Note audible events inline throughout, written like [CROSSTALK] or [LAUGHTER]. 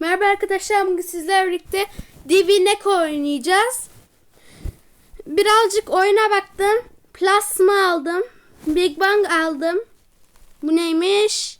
Merhaba arkadaşlar bugün sizlerle birlikte Divinek oynayacağız. Birazcık oyuna baktım. Plasma aldım. Big Bang aldım. Bu neymiş?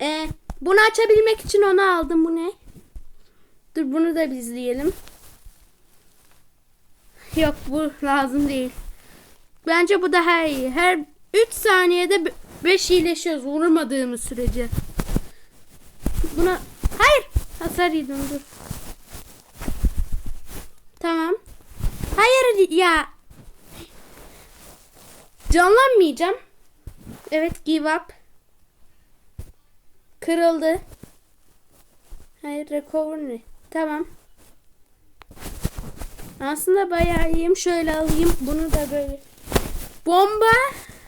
Ee, bunu açabilmek için onu aldım. Bu ne? Dur bunu da bir izleyelim. Yok bu lazım değil. Bence bu daha iyi. Her 3 saniyede 5 iyileşiyoruz vurmadığımız sürece. Buna hasar dur. Tamam. Hayır ya. Canlanmayacağım. Evet give up. Kırıldı. Hayır recover ne? Tamam. Aslında bayağı iyiyim. Şöyle alayım. Bunu da böyle. Bomba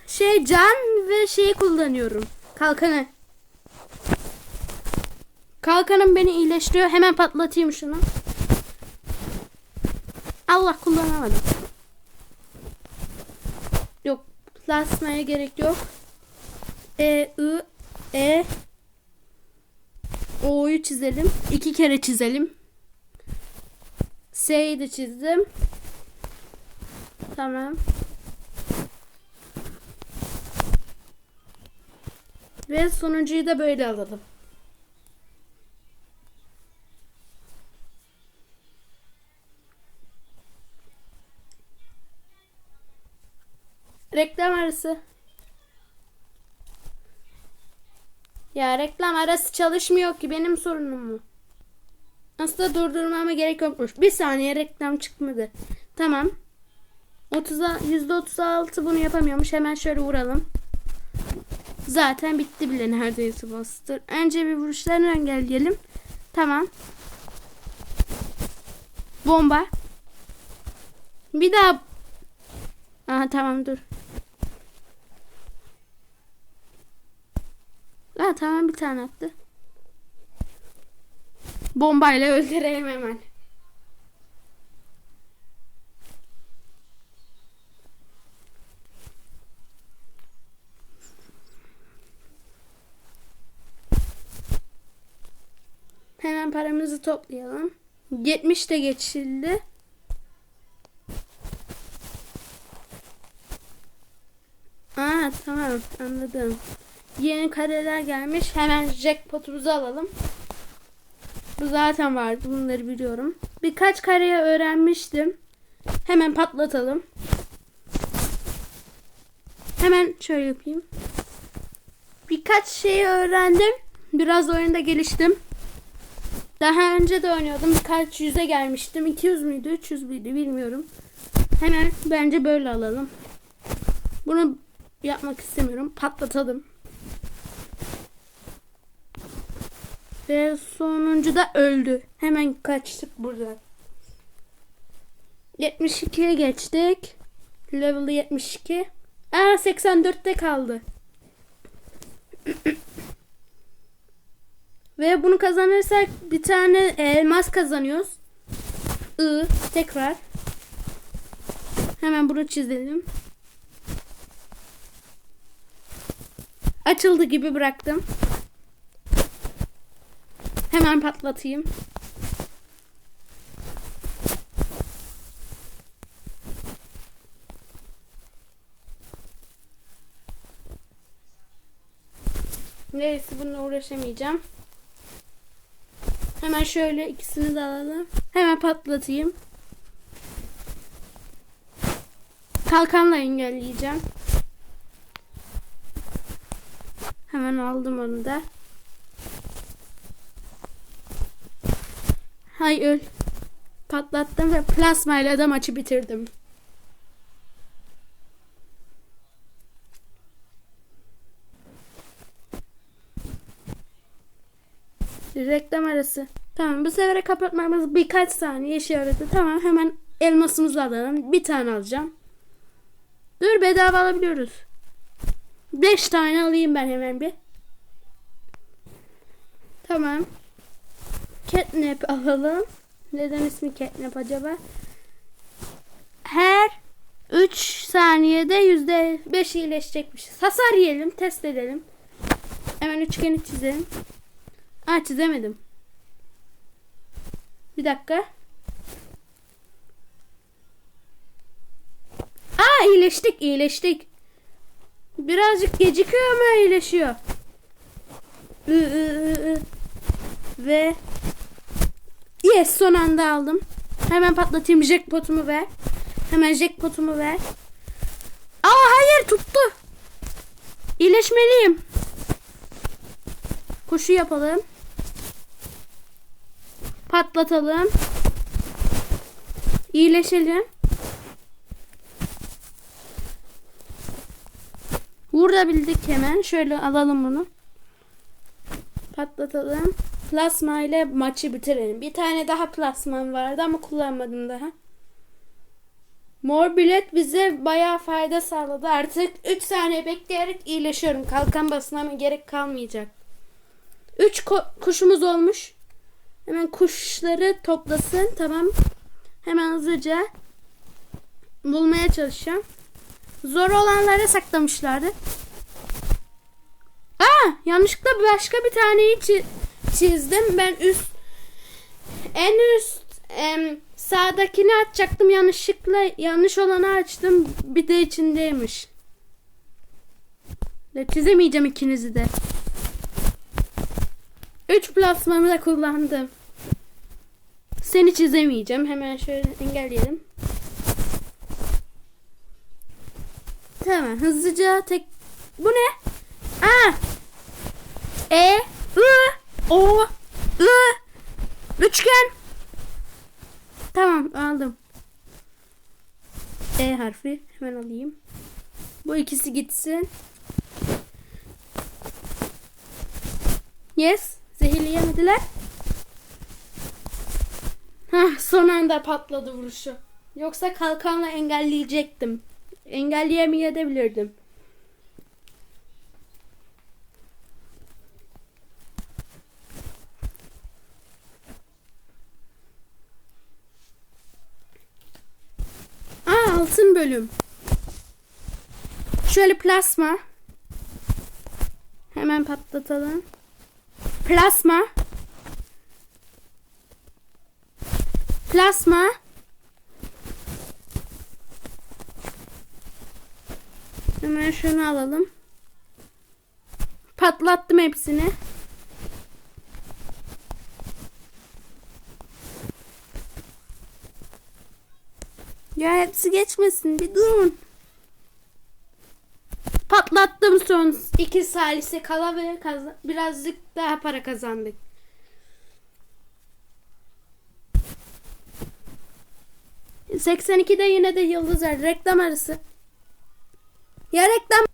şey can ve şeyi kullanıyorum. Kalkanı. Kalkanım beni iyileştiriyor. Hemen patlatayım şunu. Allah kullanamadım. Yok. Plasmaya gerek yok. E, I, E. O'yu çizelim. İki kere çizelim. S'yi de çizdim. Tamam. Ve sonuncuyu da böyle alalım. Reklam arası. Ya reklam arası çalışmıyor ki benim sorunum mu? Aslında durdurmama gerek yokmuş. Bir saniye reklam çıkmadı. Tamam. 30'a %36 bunu yapamıyormuş. Hemen şöyle vuralım. Zaten bitti bile neredeyse bastır. Önce bir vuruşlarını engelleyelim. Tamam. Bomba. Bir daha. Aha tamam dur. Ha tamam bir tane attı. Bombayla öldürelim hemen. Hemen paramızı toplayalım. 70 de geçildi. Aa tamam anladım. Yeni kareler gelmiş. Hemen jackpotumuzu alalım. Bu zaten vardı. Bunları biliyorum. Birkaç kareyi öğrenmiştim. Hemen patlatalım. Hemen şöyle yapayım. Birkaç şeyi öğrendim. Biraz oyunda geliştim. Daha önce de oynuyordum. Birkaç yüze gelmiştim. 200 müydü? 300 müydü? Bilmiyorum. Hemen bence böyle alalım. Bunu yapmak istemiyorum. Patlatalım. Ve sonuncu da öldü. Hemen kaçtık buradan. 72'ye geçtik. Level 72. Aa 84'te kaldı. [CLEARS THROAT] Ve bunu kazanırsak bir tane elmas kazanıyoruz. I tekrar. Hemen bunu çizelim. Açıldı gibi bıraktım. Hemen patlatayım. Neyse bununla uğraşamayacağım. Hemen şöyle ikisini de alalım. Hemen patlatayım. Kalkanla engelleyeceğim. Hemen aldım onu da. Hay öl. Patlattım ve plasmayla da maçı bitirdim. Reklam arası. Tamam bu sefer kapatmamız birkaç saniye işe yaradı. Tamam hemen elmasımızı alalım. Bir tane alacağım. Dur bedava alabiliyoruz. 5 tane alayım ben hemen bir. Tamam. Catnap alalım. Neden ismi catnap acaba? Her 3 saniyede %5 iyileşecekmişiz. Hasar yiyelim, test edelim. Hemen üçgeni çizelim. Aa çizemedim. Bir dakika. Aa iyileştik iyileştik. Birazcık gecikiyor ama iyileşiyor. Ve yes son anda aldım. Hemen patlatayım jackpotumu ver. Hemen jackpotumu ver. Aa hayır tuttu. İyileşmeliyim. Kuşu yapalım. Patlatalım. İyileşelim. Vurabildik hemen. Şöyle alalım bunu. Patlatalım. Plasma ile maçı bitirelim. Bir tane daha plasman vardı ama kullanmadım daha. Mor bilet bize bayağı fayda sağladı. Artık 3 saniye bekleyerek iyileşiyorum. Kalkan basmama gerek kalmayacak. 3 kuşumuz olmuş. Hemen kuşları toplasın. Tamam. Hemen hızlıca bulmaya çalışacağım. Zor olanları saklamışlardı. Aa, yanlışlıkla başka bir taneyi çizdim. Ben üst en üst em, sağdakini açacaktım. Yanlışlıkla yanlış olanı açtım. Bir de içindeymiş. Ve çizemeyeceğim ikinizi de. 3 plasmanı da kullandım. Seni çizemeyeceğim. Hemen şöyle engelleyelim. Tamam hızlıca tek... Bu ne? A E I O I Üçgen Tamam aldım. E harfi hemen alayım. Bu ikisi gitsin. Yes. Zehirleyemediler. Hah, son anda patladı vuruşu. Yoksa kalkanla engelleyecektim. Engelleyemeyebilirdim. Aa altın bölüm. Şöyle plasma. Hemen patlatalım. Plasma. Plasma. Hemen şunu alalım. Patlattım hepsini. Ya hepsi geçmesin bir durun. Patlattım son iki salise kala ve birazcık daha para kazandık. ...82'de yine de yıldız. Reklam arası. Ya reklam...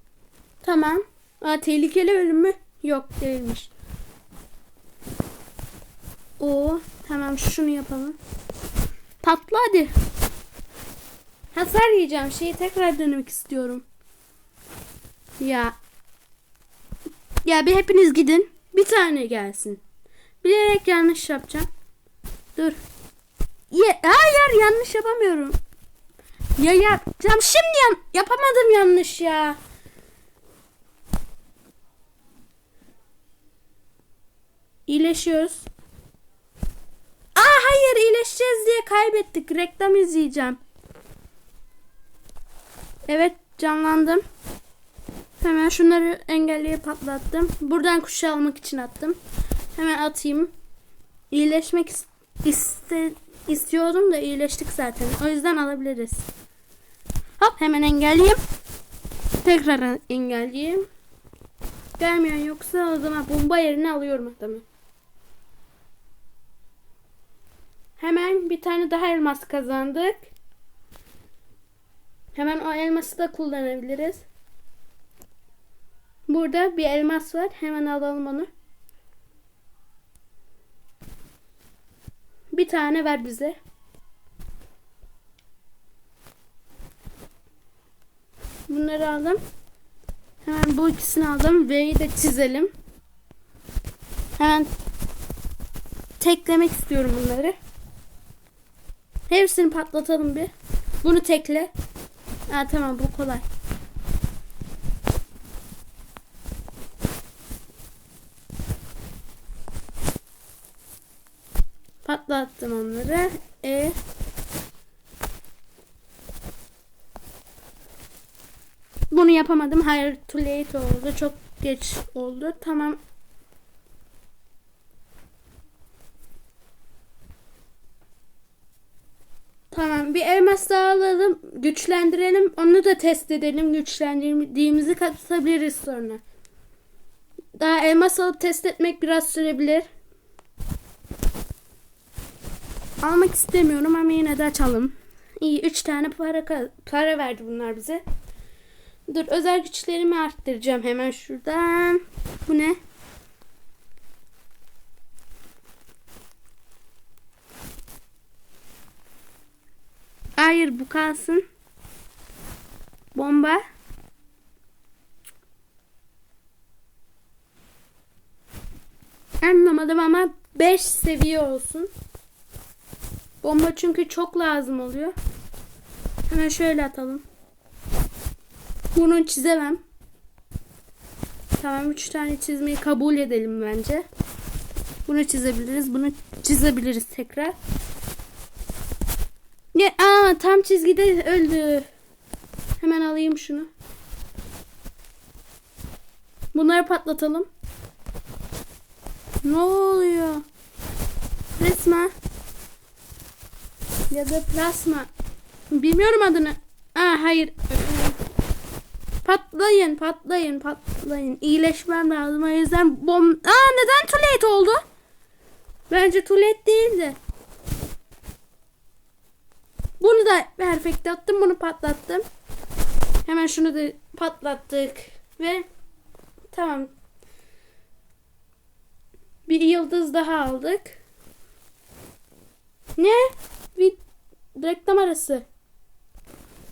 Tamam. Aa, tehlikeli ölüm mü? Yok değilmiş. O tamam şunu yapalım. Patla hadi. Hasar yiyeceğim. Şeyi tekrar denemek istiyorum. Ya. Ya bir hepiniz gidin. Bir tane gelsin. Bilerek yanlış yapacağım. Dur. Ya, hayır yanlış yapamıyorum. Ya yapacağım. Şimdi yan yapamadım yanlış ya. İyileşiyoruz. Aa hayır iyileşeceğiz diye kaybettik. Reklam izleyeceğim. Evet canlandım. Hemen şunları engelleyip patlattım. Buradan kuşu almak için attım. Hemen atayım. İyileşmek iste istiyordum da iyileştik zaten. O yüzden alabiliriz. Hop hemen engelleyeyim. Tekrar engelleyeyim. Gelmeyen yoksa o zaman bomba yerine alıyorum adamı. Hemen bir tane daha elmas kazandık. Hemen o elması da kullanabiliriz. Burada bir elmas var. Hemen alalım onu. Bir tane ver bize. Bunları aldım. Hemen bu ikisini aldım. V'yi de çizelim. Hemen teklemek istiyorum bunları. Hepsini patlatalım bir. Bunu tekle. Ha tamam bu kolay. Patlattım onları. E Bunu yapamadım. Hayır too late oldu. Çok geç oldu. Tamam. Tamam bir elmas daha alalım. Güçlendirelim. Onu da test edelim. Güçlendirdiğimizi katabiliriz sonra. Daha elmas alıp test etmek biraz sürebilir. Almak istemiyorum ama yine de açalım. İyi 3 tane para para verdi bunlar bize. Dur özel güçlerimi arttıracağım hemen şuradan. Bu ne? Hayır bu kalsın. Bomba. Anlamadım ama 5 seviye olsun. Bomba çünkü çok lazım oluyor. Hemen şöyle atalım. Bunu çizemem. Tamam 3 tane çizmeyi kabul edelim bence. Bunu çizebiliriz. Bunu çizebiliriz tekrar. Ne? Aa tam çizgide öldü. Hemen alayım şunu. Bunları patlatalım. Ne oluyor? Resma. Ya da plasma. Bilmiyorum adını. Aa hayır. Patlayın, patlayın, patlayın. İyileşmem lazım. O yüzden bom... Aa neden tulet oldu? Bence tulet değildi. Bunu da perfect attım. Bunu patlattım. Hemen şunu da patlattık. Ve tamam. Bir yıldız daha aldık. Ne? Bir reklam arası.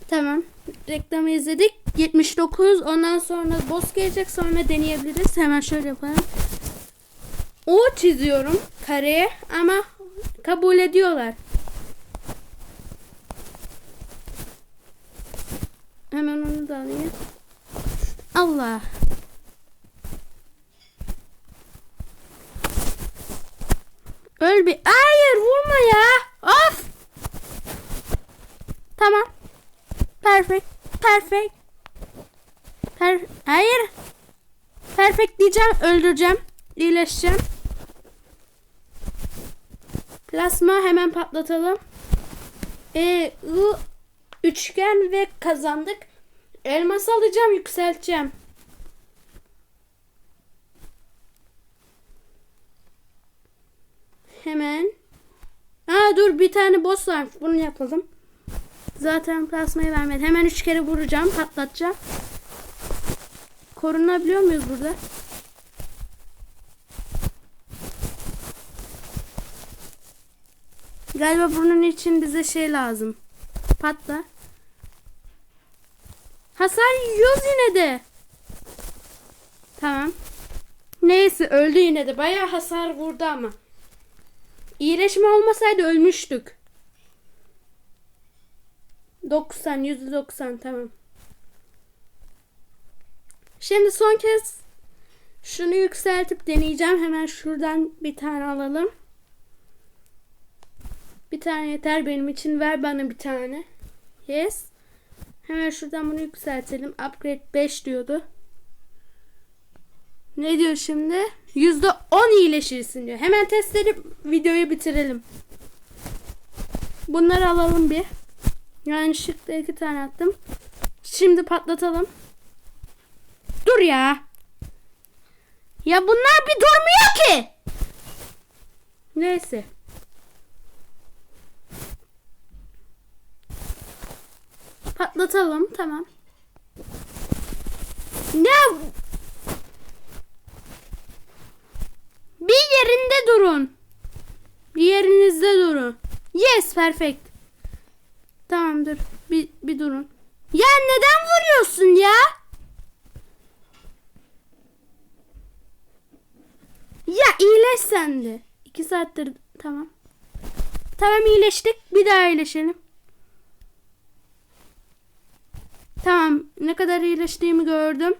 Tamam. Reklamı izledik. 79. Ondan sonra boss gelecek. Sonra deneyebiliriz. Hemen şöyle yapalım. O çiziyorum kareye ama kabul ediyorlar. Hemen onu da alayım. Allah. Öl bir. Hayır vurma ya. Of. Tamam. Perfect. Perfect. Per Hayır. Perfect diyeceğim. Öldüreceğim. İyileşeceğim. Plasma hemen patlatalım. E, I, üçgen ve kazandık. Elmas alacağım, yükselteceğim. Hemen. Aa dur bir tane boss var. Bunu yapalım. Zaten plasmayı vermedi. Hemen üç kere vuracağım, patlatacağım. Korunabiliyor muyuz burada? Galiba bunun için bize şey lazım. Patla. Hasar yiyoruz yine de. Tamam. Neyse öldü yine de. Bayağı hasar vurdu ama. İyileşme olmasaydı ölmüştük. 90, %90 tamam. Şimdi son kez şunu yükseltip deneyeceğim. Hemen şuradan bir tane alalım. Bir tane yeter benim için. Ver bana bir tane. Yes. Hemen şuradan bunu yükseltelim. Upgrade 5 diyordu. Ne diyor şimdi? %10 iyileşirsin diyor. Hemen test edip videoyu bitirelim. Bunları alalım bir. Yani şıkta iki tane attım. Şimdi patlatalım. Dur ya. Ya bunlar bir durmuyor ki. Neyse. Patlatalım tamam. Ne? Bir yerinde durun. Bir yerinizde durun. Yes perfect. Tamam dur. Bir, bir durun. Ya neden vuruyorsun ya? Ya iyileş sen de. İki saattir tamam. Tamam iyileştik. Bir daha iyileşelim. Tamam. Ne kadar iyileştiğimi gördüm.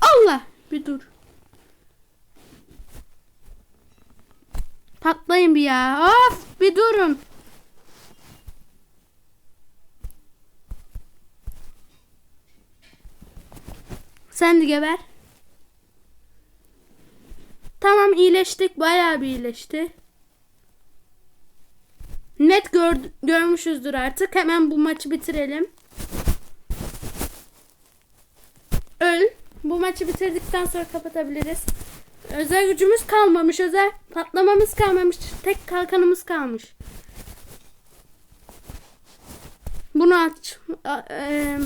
Allah. Bir dur. Atlayın bir ya. Of bir durun. Sen de geber. Tamam iyileştik. Bayağı bir iyileşti. Net gör, görmüşüzdür artık. Hemen bu maçı bitirelim. Öl. Bu maçı bitirdikten sonra kapatabiliriz. Özel gücümüz kalmamış. Özel patlamamız kalmamış. Tek kalkanımız kalmış. Bunu aç. A- eee,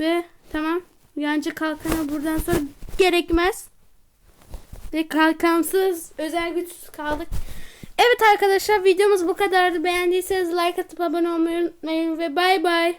ve tamam. Yancı kalkanı buradan sonra gerekmez. Ve kalkansız özel güçsüz kaldık. Evet arkadaşlar videomuz bu kadardı. Beğendiyseniz like atıp abone olmayı unutmayın ve bay bay.